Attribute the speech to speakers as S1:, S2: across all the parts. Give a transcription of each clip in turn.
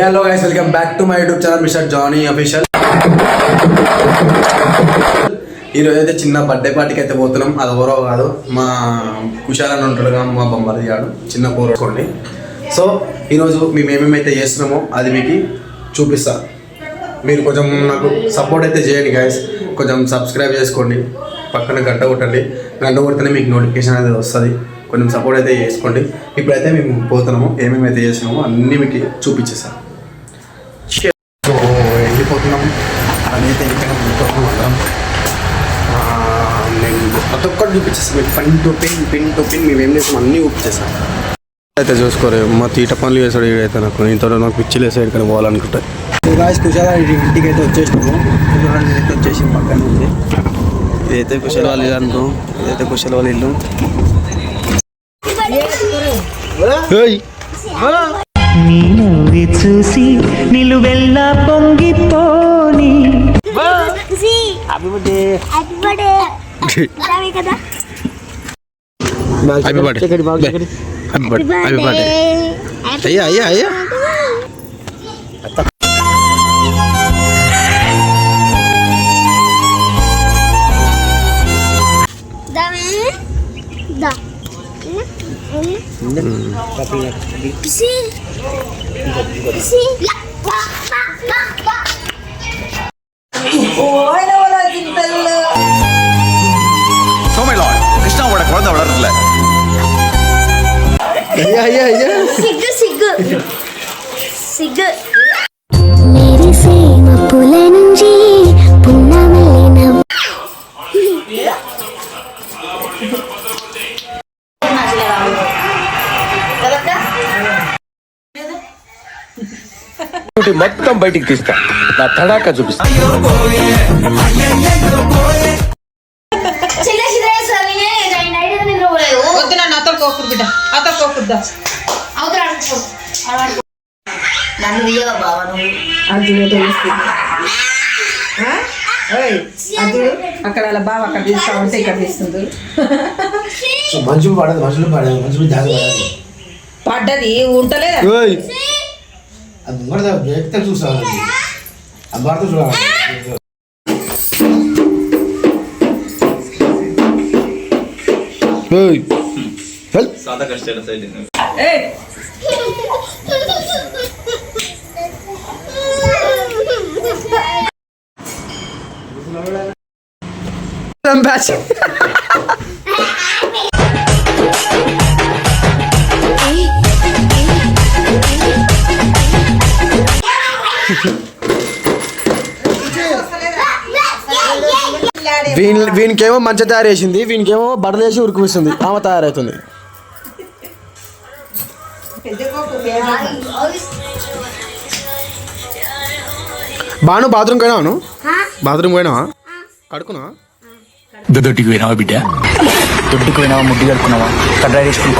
S1: Hello guys welcome back to my YouTube channel mister Johnny official ఈరోజు అయితే చిన్న birthday పార్టీకి అయితే పోతున్నాం. అది ఎవరో కాదు మా కుషాల్ అని ఉంటాడుగా మా బొమ్మది గాడు చిన్న కోరుకోండి సో ఈరోజు మేము ఏమేమైతే చేస్తున్నామో అది మీకు చూపిస్తా. మీరు కొంచెం నాకు సపోర్ట్ అయితే చేయండి గైస్ కొంచెం సబ్స్క్రైబ్ చేసుకోండి. పక్కన గంట కొట్టండి. గంట కొడితేనే మీకు నోటిఫికేషన్ అనేది వస్తుంది. కొంచెం సపోర్ట్ అయితే చేసుకోండి. ఇప్పుడైతే మేము పోతున్నాము. ఏమేమి అయితే చేసినామో అన్నీ మీకు చూపించేస్తాను ఒక్కటి చూపించేస్తాను మీకు pen to pen pen to pen మేము ఏం చేస్తాం అన్నీ చూపించేస్తాం అయితే చూసుకోరు మా తీట పనులు చేసాడు ఇడైతే నాకు. ఇంత నాకు పిచ్చిలు వేసాడు ఇక్కడ పోవాలనుకుంటా. గాయస్ కుశాల ఇంటికి అయితే వచ్చేసినాము. అయితే వచ్చేసి పక్కన ఉంది. ఇదైతే కుశల వాళ్ళ ఇల్లు అనుకో ఇదైతే వాళ్ళ ఇల్లు. ఏయ్!
S2: నీ నవ్వి చూసి నిలువెల్లా పొంగిపోని.
S3: హ్యాపీ బర్త్డే హ్యాపీ కదా
S1: happy birthday happy birthday happy birthday అయ్యా అయ్యా అయ్యా
S3: దా దా సి సి
S4: குழந்தை வளரல
S1: అయ్యా అయ్యా అయ్యా
S3: సిగ్గు సిగ్గు సిగ్గు
S5: మెరిసే మప్పుల నుంచి పున్నమల్లిన
S4: మొత్తం బయటికి తీస్తా నా తడాక చూపిస్తా
S6: అక్కడ అలా బావ అక్కడ తీస్తా ఉంటే ఇక్కడ తీస్తుంది.
S7: మనుషులు పడదు మనుషులు పడదు మనుషులు జాగ పడదు
S6: పడ్డది ఉంటలేదు
S1: ఏయ్
S7: అది ముంగడ వ్యక్తి చూసాను అది భర్త చూడాలి?
S1: ఏయ్ బ్యాచ్ వీని వీనికేమో మంచి తయారు చేసింది వీనికేమో బట్టలు వేసి ఉరికిస్తుంది ఆమె తయారవుతుంది. బాను బాత్రూమ్ పోయినావాను బాత్రూమ్ పోయినావా? కడుకున్నావా
S8: దొడ్డికి పోయినావా బిడ్డ? దొడ్డుకు పోయినావా ముడ్డి కడుక్కున్నావా? కడ్రా వేసుకుని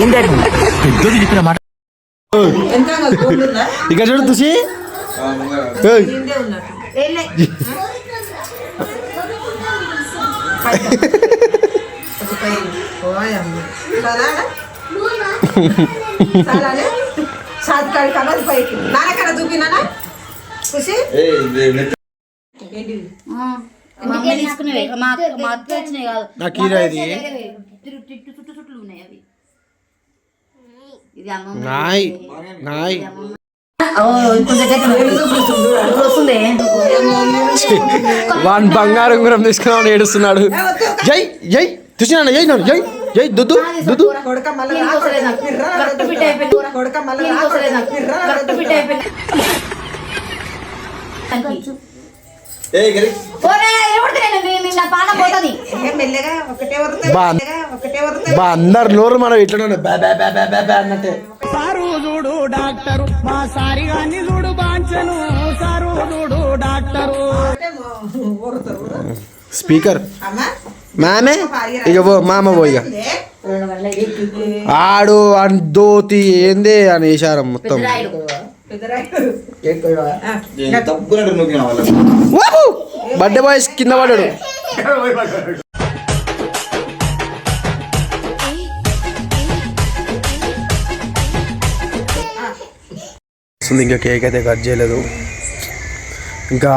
S8: ఏం డాడీ పెద్దోడు చెప్పిన మాట.
S1: ఇక్కడ చూడు తుసి. ఏయ్,
S9: మా అమ్మ తీసుకునేవి. మా మా అత్త వచ్చినాయి కాదు.
S1: ఇది.
S9: చుట్టు చుట్టు చుట్టు ఉన్నాయి అవి. ఇది
S1: నాయ్. నాయ్. వాన్ బంగారం గురం తీసుకున్నామని ఏడుస్తున్నాడు. జై జై. చూసినా జై నాన్న. జై జై దుద్దు దుద్దు.
S6: కొడక
S1: బా అందరు నోరు మనం ఇట్లనే అన్నట్టే.
S2: సారు చూడు డాక్టరు మా సారి గాని చూడు బాంచను. సారు చూడు డాక్టరు.
S1: స్పీకర్.
S6: అమ్మా
S1: మామే ఇక పో మామ పో ఇక ఆడు అని దోతి ఏందే అని వేసారం మొత్తం. బర్త్డే బాయ్స్ కింద పడ్డాడు. ఇంకా కేక్ అయితే కట్ చేయలేదు. ఇంకా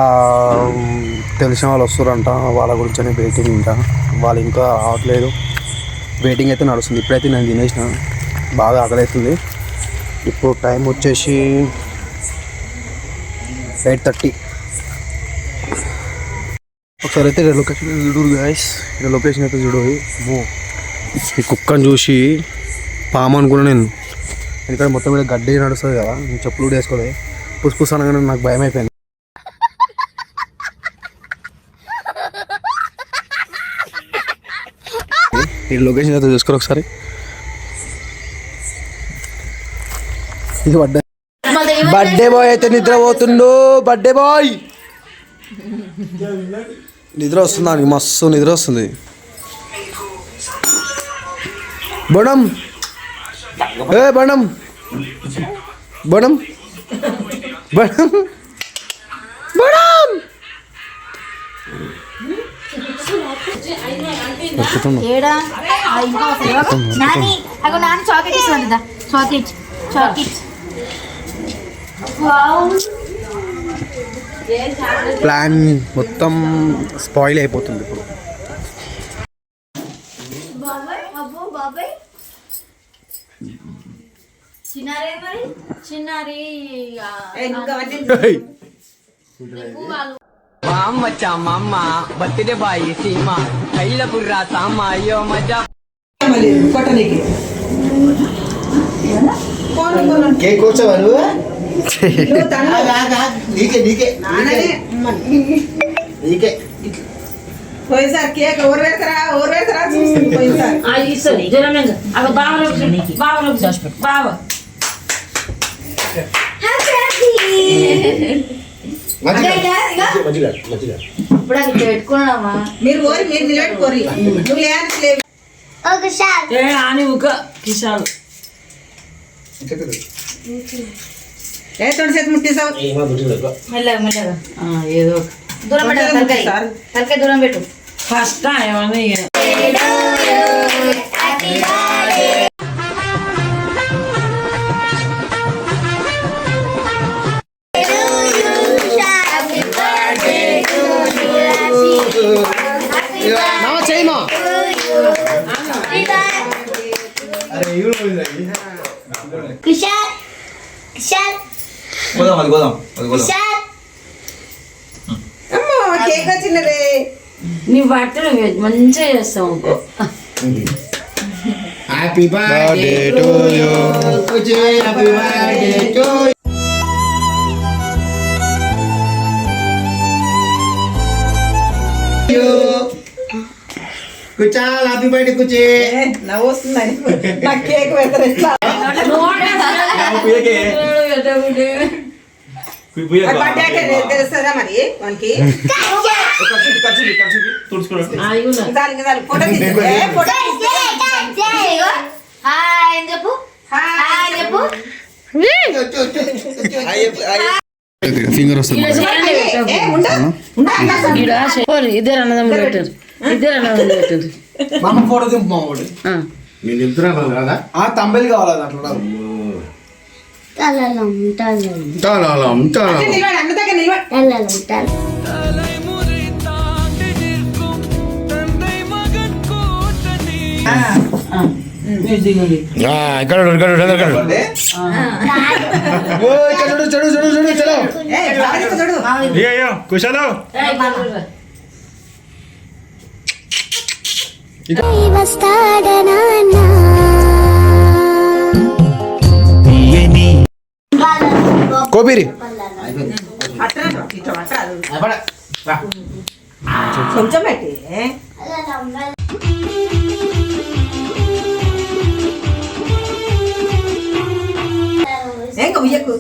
S1: తెలిసిన వాళ్ళు వస్తారంట వాళ్ళ గురించి వెయిటింగ్ ఇంకా. వాళ్ళు ఇంకా రావట్లేదు వెయిటింగ్ అయితే నడుస్తుంది. ఇప్పుడైతే నేను తినేసిన. బాగా ఆకలి అవుతుంది ఇప్పుడు టైం వచ్చేసి ఎయిట్ థర్టీ ఒకసారి అయితే లొకేషన్ చూడు గాయస్ ఇక్కడ లొకేషన్ అయితే చూడు. ఈ కుక్కను చూసి పాము అనుకున్నా నేను. ఎందుకంటే మొత్తం మీద గడ్డి నడుస్తుంది కదా నేను చెప్పులు కూడా వేసుకోలేదు పుస్ పుస్ అనగానే నాకు భయం అయిపోయింది. ఈ లొకేషన్ అయితే చూసుకోరు ఒకసారి. ఇది బర్త్డే బర్త్డే బాయ్ అయితే నిద్రపోతుండు. Birthday boy. నిద్ర వస్తుంది దానికి మస్తు నిద్ర వస్తుంది. బొడం ఏ బొడం బొడం బొడం బొడం
S9: ఏడా? ఇంకా? నాని అగో నాని చాక్లెట్ ఇస్తుంది చాక్లెట్ చాక్లెట్.
S1: ప్లాన్ మొత్తం స్పాయిల్ అయిపోతుంది ఇప్పుడు.
S9: బాబాయ్ అబ్బో బాబాయ్. చిన్నారే మరి? చిన్నారి ఆ,
S2: మామచ్చా మమ్మ బర్త్డే బాయ్ సీమ. కైల బుర్రా సామ అయ్యో మజా.
S7: కేక్ కూర్చోవా నువ్వు
S6: నువ్వు తన్ను.
S7: ఆగు, ఆగు, ఆగు. నీకే నీకే
S6: నాన్ననే.
S7: నీకే
S6: పోయినసారి కేక్ ఎవరు పెడతారా ఎవరు పెడతారా చూస్తుంది పోయినసారి
S10: ఇస్తుంది జ్వరం అక్కడ బావ బావ బావ
S7: మంచిగా మంచిగా మంచిగా
S9: ఇప్పుడు అది పెట్టుకున్నామా
S6: మీరు పోరి మీరు నిలబెట్టుకోరి నువ్వు లేని లేవు
S5: ఒక షాట్
S10: ఏ అని ఒక కిషాలు
S6: ఏ తొడి చేతి ముట్టేసావు
S7: ఏమో బుజ్జిగా
S9: మెల్లగా మెల్లగా
S10: ఏదో ఒక
S9: దూరం పెట్టు తలకాయ
S6: సార్.
S9: తలకాయ దూరం పెట్టు
S10: ఫస్ట్ ఏమన్నా ఇక
S5: కుషాల్ కుషాల్
S4: పోదాం అది పోదాం అది పోదాం
S6: అమ్మో కేక్ వచ్చిందరే
S10: నీ బట్టలు మంచిగా చేస్తావు.
S7: Happy birthday to you happy birthday to you కుచాల్ happy birthday కుచే
S6: ఏ, నవ్వు వస్తుందని. నాకు కేక్ పెడతారు తెలుస్తుందా మరి మనకి.
S9: హాయ్ చెప్పు? హాయ్. చెప్పు?
S1: ఫింగర్ వస్తుంది.
S10: ఇద్దరు అన్నదమ్ములు పెట్టారు ఇద్దరు అన్నదమ్ములు పెట్టారు
S1: ఫోటో దింపు మా ఒకటి
S7: నేను చెప్తున్నా కదా
S1: ఆ తంబెలు కావాలి అట్లా
S5: తలలం తలలం.
S7: తాళం తాళం
S6: నిలబడు, అన్న దగ్గర నిలబడు.
S5: తలలం తలలం.
S7: ఇక్కడ ఇక్కడ ఇక్కడ
S4: అంటే
S1: చెడు చెడు చెడు చెడు చెడు.
S6: ఏ, బాగా. చూడు.
S5: వస్తాడనా
S1: కోపిరి.
S6: కొంచెం పెట్టి ఏం ఉయ్యకు.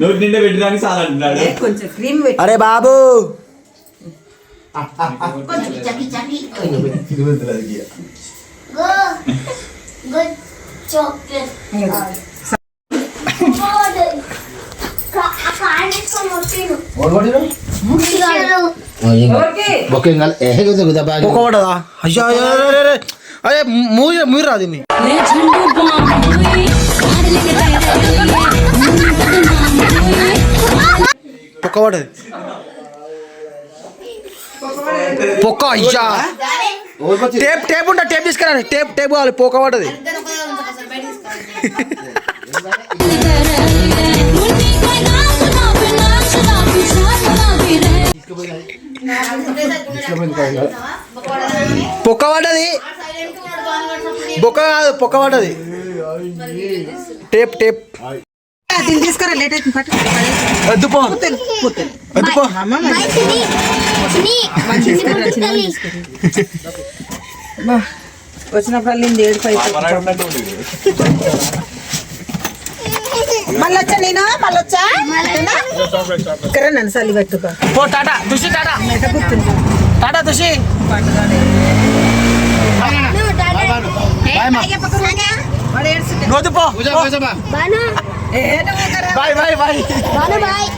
S4: నోటి నిండా పెట్టడానికి చాలా
S6: కొంచెం క్రీమ్
S1: అరే బాబు.
S5: కొంచెం చకి చకి
S1: అయ్యా మూవీ మీరు రాదు పొక్క అయ్యా టేప్ టేప్ ఉంటా టేప్ తీసుకురా టేప్ టేప్ కావాలి పొక్క పడది పొక్క పడ్డది బొక్క కాదు పొక్క పడ్డది టేప్ టేప్
S6: దీన్ని తీసుకురా లేట్ అవుతుంది పట్టు
S1: పో
S6: వచ్చినప్పుడు నేను ఏడుపు మళ్ళొచ్చా నేను? మళ్ళొచ్చా? ఇక్కడ నన్ను చల్లి పెట్టుకో.
S1: పో టాటా దుషి టాటా. టాటా దుషి వద్దు పో బాయ్ బాయ్ బాయ్.
S5: బాను బాయ్.